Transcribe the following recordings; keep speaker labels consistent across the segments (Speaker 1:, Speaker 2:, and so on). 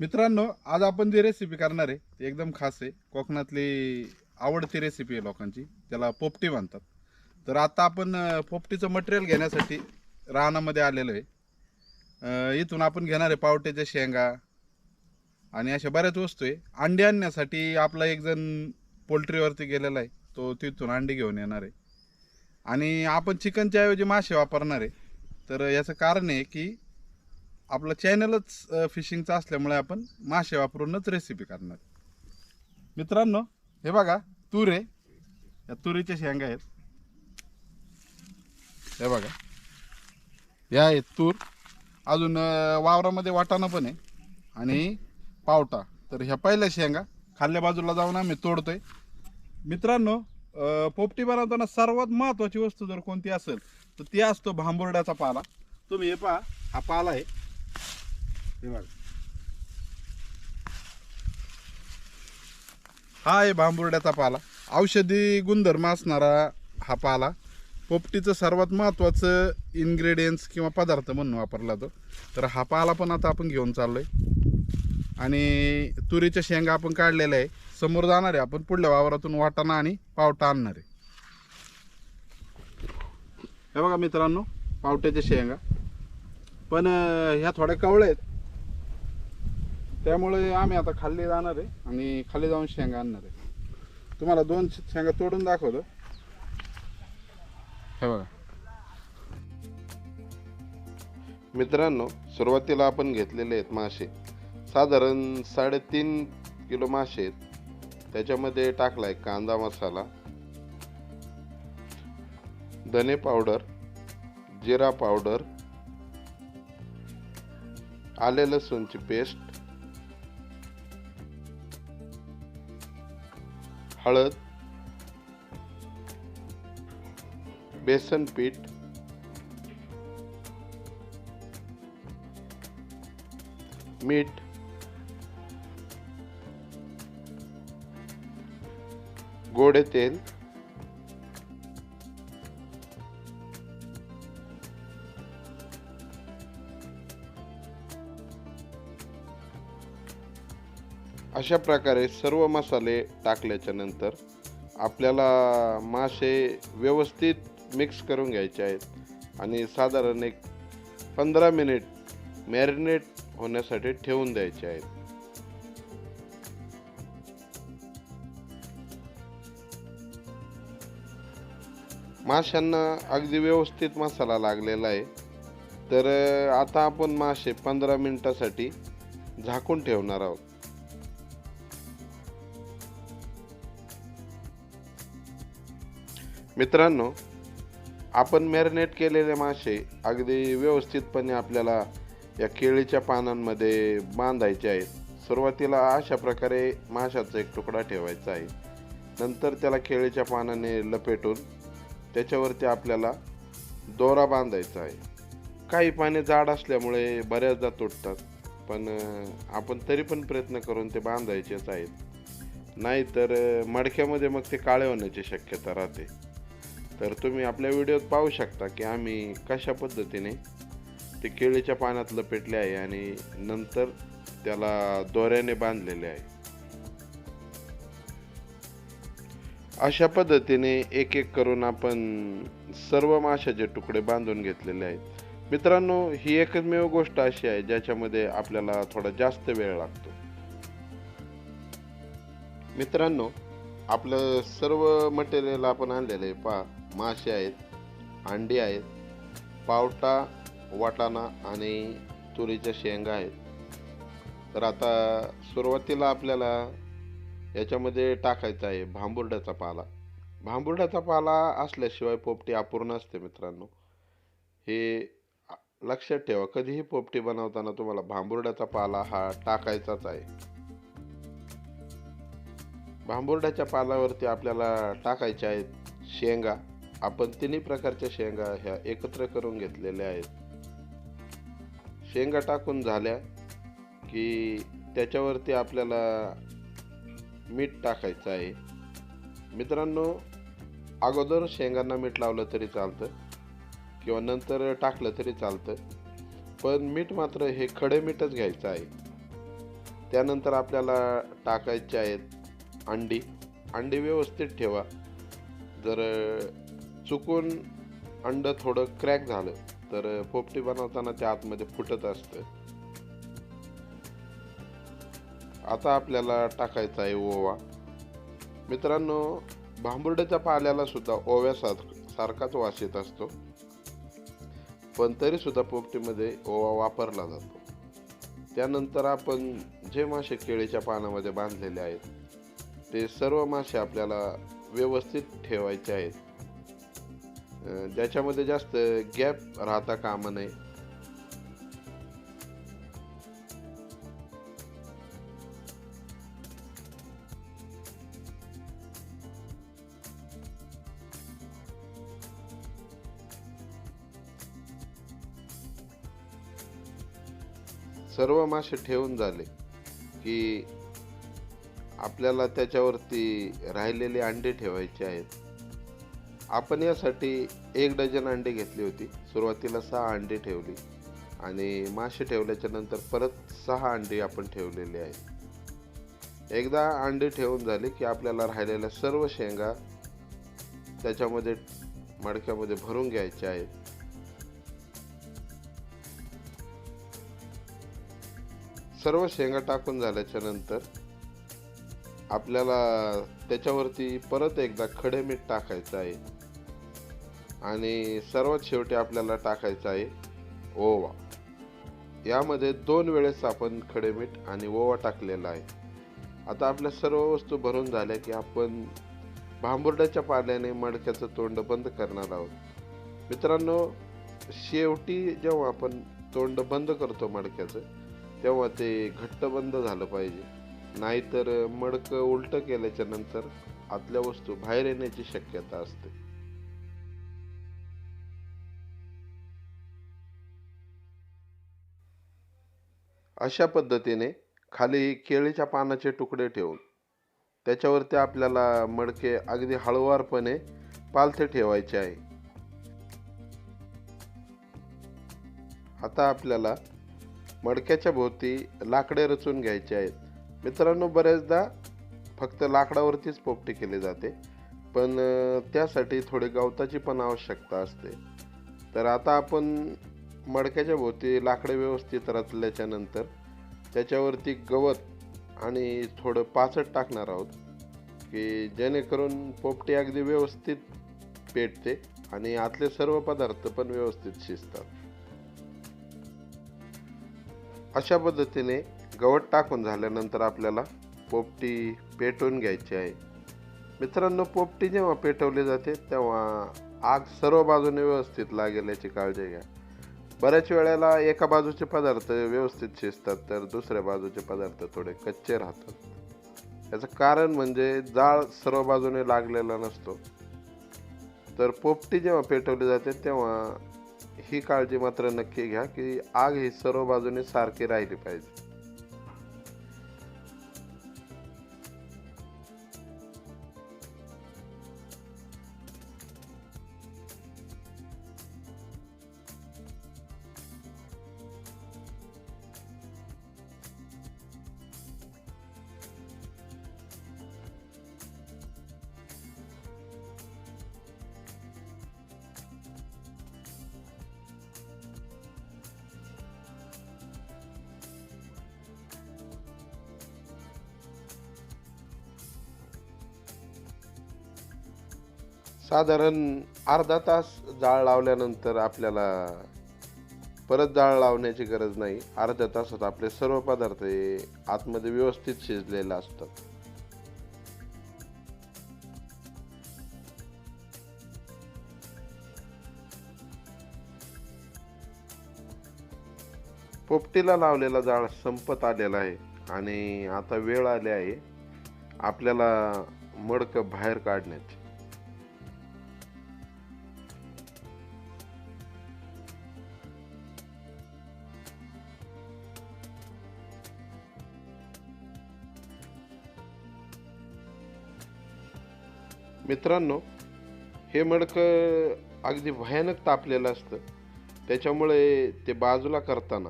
Speaker 1: मित्रांनो आज आपण जी रेसिपी करणार आहे ती एकदम खास आहे. कोकणातली आवडती रेसिपी आहे लोकांची. त्याला पोपटी म्हणतात. तर आता आपण पोपटीचं मटेरियल घेण्यासाठी रानामध्ये आलेलो आहे. इथून आपण घेणार आहे पावट्याच्या शेंगा आणि अशा बऱ्याच वस्तू आहे. अंडी आणण्यासाठी आपला एकजण पोल्ट्रीवरती गेलेला आहे. तो तिथून अंडी घेऊन येणार आहे. आणि आपण चिकनच्या ऐवजी मासे वापरणार आहे. तर याचं कारण आहे की आपलं चॅनलच फिशिंगचं असल्यामुळे आपण मासे वापरूनच रेसिपी करणार. मित्रांनो हे बघा तूर. आहे या तुरीच्या शेंगा आहेत. हे बघा. या आहेत तूर. अजून वावरामध्ये वाटाणा पण आहे. आणि पावटा. तर ह्या पहिल्या शेंगा. खाल्ल्या बाजूला जाऊन आम्ही तोडतोय. मित्रांनो पोपटी बनवताना सर्वात महत्त्वाची वस्तू जर कोणती असेल तर ती असतो भांबुर्ड्याचा पाला. तुम्ही हे पहा हा पाला आहे. हे बघा. हा आहे भांबुर्ड्याचा पाला. औषधी गुणधर्म असणारा हा पाला. पोपटीचं सर्वात महत्त्वाचं इन्ग्रेडियंट्स किंवा पदार्थ म्हणून वापरला जातो. तर हा पाला पण आता आपण घेऊन चाललो आहे आणि तुरीच्या शेंगा आपण काढलेल्या आहे. समोर जाणार आहे आपण पुढल्या वावरातून वाटाणा आणि पावटा आणणार. आहे हे बघा मित्रांनो पावट्याच्या शेंगा. पण ह्या थोड्या कवळ्या आहेत. त्यामुळे आम्ही आता खाल्ली जाणार आहे आणि खाली जाऊन शेंगा आणणार आहे. तुम्हाला दोन शेंगा तोडून दाखवतो. हे बघा.
Speaker 2: मित्रांनो सुरुवातीला आपण घेतलेले आहेत मासे. साधारण साडेतीन किलो मासे आहेत. त्याच्यामध्ये टाकलाय कांदा मसाला धने पावडर जिरा पावडर आले लसूणची पेस्ट हळद बेसन पीठ मीठ गोडे तेल अशा प्रकारे सर्व मसाले टाकल्याच्यानंतर आपल्याला मासे व्यवस्थित मिक्स करून घ्यायचे आहेत. आणि साधारण एक पंधरा मिनिट मॅरिनेट होण्यासाठी ठेवून द्यायचे आहेत. माशांना अगदी व्यवस्थित मसाला लागलेला आहे. तर आता आपण मासे पंधरा मिनिटासाठी झाकून ठेवणार आहोत. मित्रांनो आपण मॅरिनेट केलेले मासे अगदी व्यवस्थितपणे आपल्याला या केळीच्या पानांमध्ये बांधायचे आहेत. सुरुवातीला अशा प्रकारे माशाचा एक तुकडा ठेवायचा आहे. नंतर त्याला केळीच्या पानाने लपेटून त्याच्यावरती आपल्याला दोरा बांधायचा आहे. काही पाने जाड असल्यामुळे बऱ्याचदा तुटतात पण आपण तरी पण प्रयत्न करून ते बांधायचेच आहेत. नाहीतर मडक्यामध्ये मग ते काळे होण्याची शक्यता राहते. तर तुम्ही आपल्या व्हिडिओत पाहू शकता की आम्ही कशा पद्धतीने ते केळीच्या पानात लपेटले आहे आणि नंतर त्याला दोऱ्याने बांधलेले आहे. अशा पद्धतीने एक एक करून आपण सर्व माशाचे तुकडे बांधून घेतलेले आहेत. मित्रांनो ही एकमेव गोष्ट अशी आहे ज्याच्यामध्ये आपल्याला थोडा जास्त वेळ लागतो. मित्रांनो आपलं सर्व मटेरियल आपण आणलेलं आहे. पहा मासे आहेत अंडी आहेत पावटा वाटाणा आणि तुरीच्या शेंगा आहेत. तर आता सुरुवातीला आपल्याला याच्यामध्ये टाकायचा आहे भांबुर्ड्याचा पाला. भांबुर्ड्याचा पाला असल्याशिवाय पोपटी अपूर्ण असते मित्रांनो. हे लक्षात ठेवा कधीही पोपटी बनवताना तुम्हाला भांबुर्ड्याचा पाला हा टाकायचाच आहे. भांबुर्ड्याच्या पालावरती आपल्याला टाकायच्या आहेत शेंगा. आपण तिन्ही प्रकारच्या शेंगा ह्या एकत्र करून घेतलेल्या आहेत. शेंगा टाकून झाल्या की त्याच्यावरती आपल्याला मीठ टाकायचं आहे. मित्रांनो अगोदर शेंगांना मीठ लावलं तरी चालतं किंवा नंतर टाकलं तरी चालतं. पण मीठ मात्र हे खडे मीठच घ्यायचं आहे. त्यानंतर आपल्याला टाकायचे आहेत अंडी. अंडी व्यवस्थित ठेवा. जर चुकून अंड थोडं क्रॅक झालं तर पोपटी बनवताना त्या आतमध्ये फुटत असतं. आता आपल्याला टाकायचा आहे ओवा. मित्रांनो भांबुर्ड्याच्या पाल्याला सुद्धा ओव्यासार सारखाच वास येत असतो. पण तरी सुद्धा पोपटीमध्ये ओवा वापरला जातो. त्यानंतर आपण जे मासे केळीच्या पानामध्ये बांधलेले आहेत ते सर्व मासे आपल्याला व्यवस्थित ठेवायचे आहेत. ज्याच्यामध्ये जास्त गॅप राहता कामा नये सर्व मासे ठेवून झाले की आपल्याला त्याच्यावरती राहिलेले अंडे ठेवायचे आहेत. आपण यासाठी एक डझन अंडी घेतली होती. सुरुवातीला सहा अंडी ठेवली आणि मासे ठेवल्याच्या नंतर परत सहा अंडी आपण ठेवलेले आहे एकदा अंडी ठेवून झाले की आपल्याला राहिलेल्या सर्व शेंगा त्याच्यामध्ये मडक्यामध्ये भरून घ्यायच्या आहेत. सर्व शेंगा टाकून झाल्याच्यानंतर आपल्याला त्याच्यावरती परत एकदा खडे मीठ टाकायचं आहे. आणि सर्वात शेवटी आपल्याला टाकायचं आहे ओवा. यामध्ये दोन वेळेस आपण खडे मीठ आणि ओवा टाकलेला आहे. आता आपल्या सर्व वस्तू भरून झाल्या की आपण भांबुर्ड्याच्या पाल्याने मडक्याचं तोंड बंद करणार आहोत. मित्रांनो शेवटी जेव्हा आपण तोंड बंद करतो मडक्याचं तेव्हा ते घट्ट बंद झालं पाहिजे. नाहीतर मडकं उलटं केल्याच्यानंतर आतल्या वस्तू बाहेर येण्याची शक्यता असते. अशा पद्धतीने खाली केळीच्या पानाचे तुकडे ठेवून त्याच्यावरती आपल्याला मडके अगदी हळुवारपणे पालथे ठेवायचे आहे. आता आपल्याला मडक्याच्या भोवती लाकडे रचून घ्यायचे आहेत. मित्रांनो बऱ्याचदा फक्त लाकडावरतीच पोपटी केली जाते पण त्यासाठी थोडी गवताची पण आवश्यकता असते. तर आता आपण मडक्याच्या भोवती लाकडे व्यवस्थित रचल्याच्या नंतर त्याच्यावरती गवत आणि थोडं पाचट टाकणार आहोत की जेणेकरून पोपटी अगदी व्यवस्थित पेटते आणि आतले सर्व पदार्थ पण व्यवस्थित शिजतात. अशा पद्धतीने गवत टाकून झाल्यानंतर आपल्याला पोपटी पेटवून घ्यायची आहे. मित्रांनो पोपटी जेव्हा पेटवली जाते तेव्हा आग सर्व बाजूने व्यवस्थित लागेल याची काळजी घ्या. बऱ्याच वेळेला एका बाजूचे पदार्थ व्यवस्थित शिजतात तर दुसऱ्या बाजूचे पदार्थ थोडे कच्चे राहतात. याचं कारण म्हणजे जाळ सर्व बाजूने लागलेला नसतो. तर पोपटी जेव्हा पेटवली जाते तेव्हा ही काळजी मात्र नक्की घ्या की आग ही सर्व बाजूने सारखी राहिली पाहिजे. साधारण अर्धा तास जाळ लावल्यानंतर आपल्याला परत जाळ लावण्याची गरज नाही. अर्ध्या तासात आपले सर्व पदार्थ हे आतमध्ये व्यवस्थित शिजलेले असतात. पोपटीला लावलेला जाळ संपत आलेला आहे आणि आता वेळ आली आहे आपल्याला मडकं बाहेर काढण्याची. मित्रांनो हे मडकं अगदी भयानक तापलेलं असतं. त्याच्यामुळे ते बाजूला करताना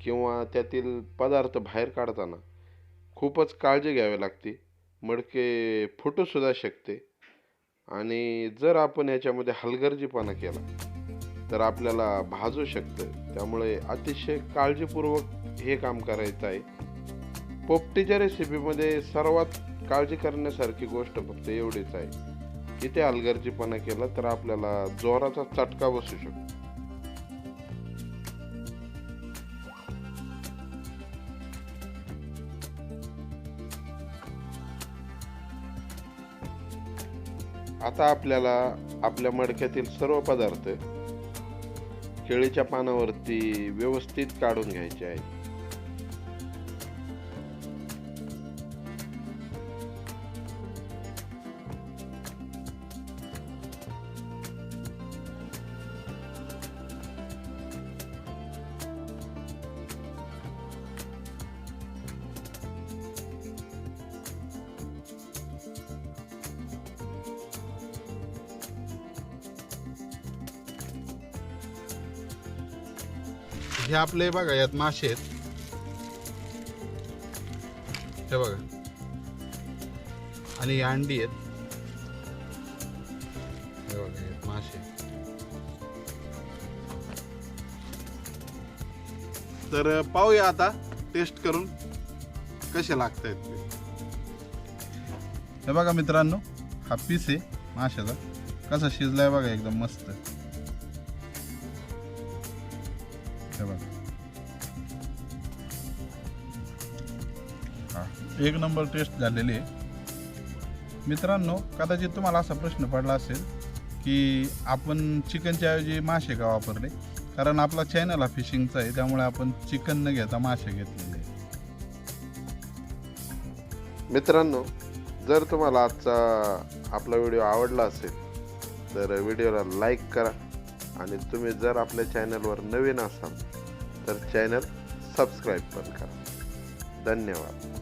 Speaker 2: किंवा त्यातील पदार्थ बाहेर काढताना खूपच काळजी घ्यावी लागते. मडके फुटूसुद्धा शकते. आणि जर आपण याच्यामध्ये हलगर्जीपणा केला तर आपल्याला भाजू शकतं. त्यामुळे अतिशय काळजीपूर्वक हे काम करायचं आहे. पोपटीच्या रेसिपीमध्ये सर्वात काळजी करण्यासारखी गोष्ट फक्त एवढीच आहे की ते केला तर आपल्याला जोराचा चटका बसू शकतो. आता आपल्याला आपल्या मडक्यातील सर्व पदार्थ केळीच्या पानावरती व्यवस्थित काढून घ्यायचे आहेत.
Speaker 1: हे आपले बघा यात मासे आहेत. हे बघा. आणि ही अंडी आहेत. हे बघा यात मासे तर पाहूया आता टेस्ट करून कसे लागत आहेत ते. हे बघा मित्रांनो हा पीस आहे माशाचा. कसा शिजलाय बघा एकदम मस्त. बघा एक नंबर टेस्ट झालेली आहे. मित्रांनो कदाचित तुम्हाला असा प्रश्न पडला असेल की आपण चिकनच्या ऐवजी मासे का वापरले? कारण आपला चॅनल हा फिशिंगचा आहे त्यामुळे आपण चिकन न घेता मासे घेतलेले
Speaker 2: मित्रांनो जर तुम्हाला आजचा आपला व्हिडिओ आवडला असेल तर व्हिडिओला लाईक करा. आणि तुम्ही जर आपल्या चॅनलवर नवीन असाल तर चॅनल सबस्क्राईब पण करा. धन्यवाद.